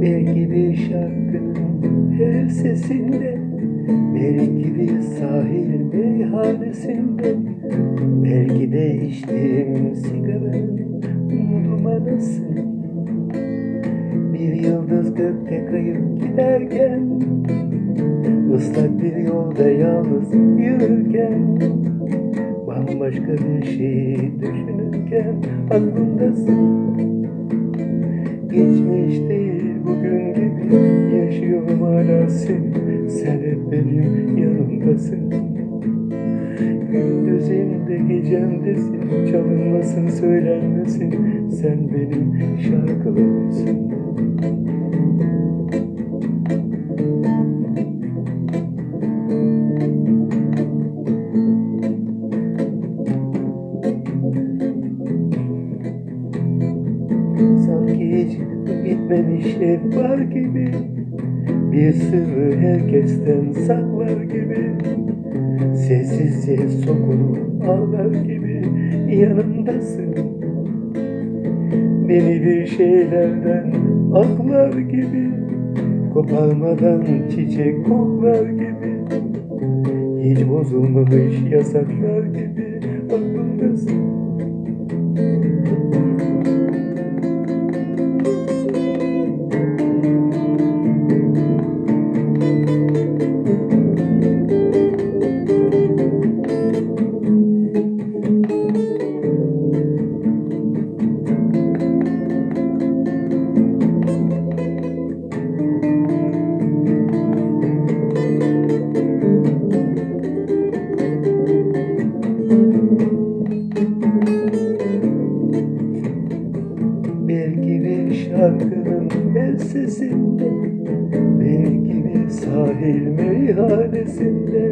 Belki bir şarkının her sesinde. Belki bir sahil meyhanesinde. Belki de içtiğim sigaranın dumanısın Bir yıldız gökte kayıp giderken Islak bir yolda yalnız yürürken Bambaşka bir şeyi düşünürken aklımdasın. Geçmiş yaşıyorum hala seni Sen benim yanımdasın. Gündüzümde gecemdesin Çalınmasın söylenmesin. Sen benim şarkılarımsın Sanki hiç bitmemişler var gibi. Bir sırrı herkesten saklar gibi. Sessizce sokulup ağlar gibi. Yanımdasın. Beni bir şeylerden aklar gibi. Koparmadan çiçek koklar gibi. Hiç bozulmamış yasaklar gibi. Aklımdasın Bir şarkının her sesinde Belki bir sahil meyhanesinde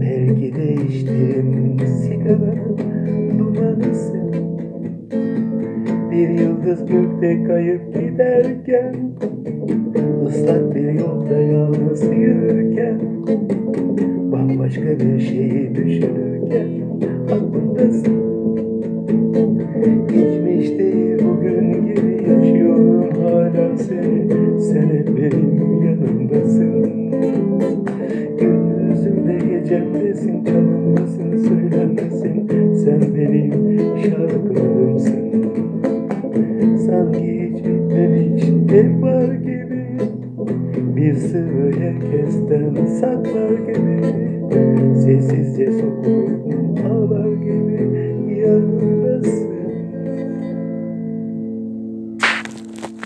Belki de içtiğim sigaranın dumanısın Bir yıldız gökte kayıp giderken ıslak bir yolda yalnız yürürken Bambaşka bir şeyi düşünürken aklımdasın Gündüzümde gecemdesin çalınmasın söylenmesin Sen benim şarkılarımsın Sanki hiç bitmemiş hep var gibi. Bir sırrı herkesten saklar gibi. Sessizce yanımdasın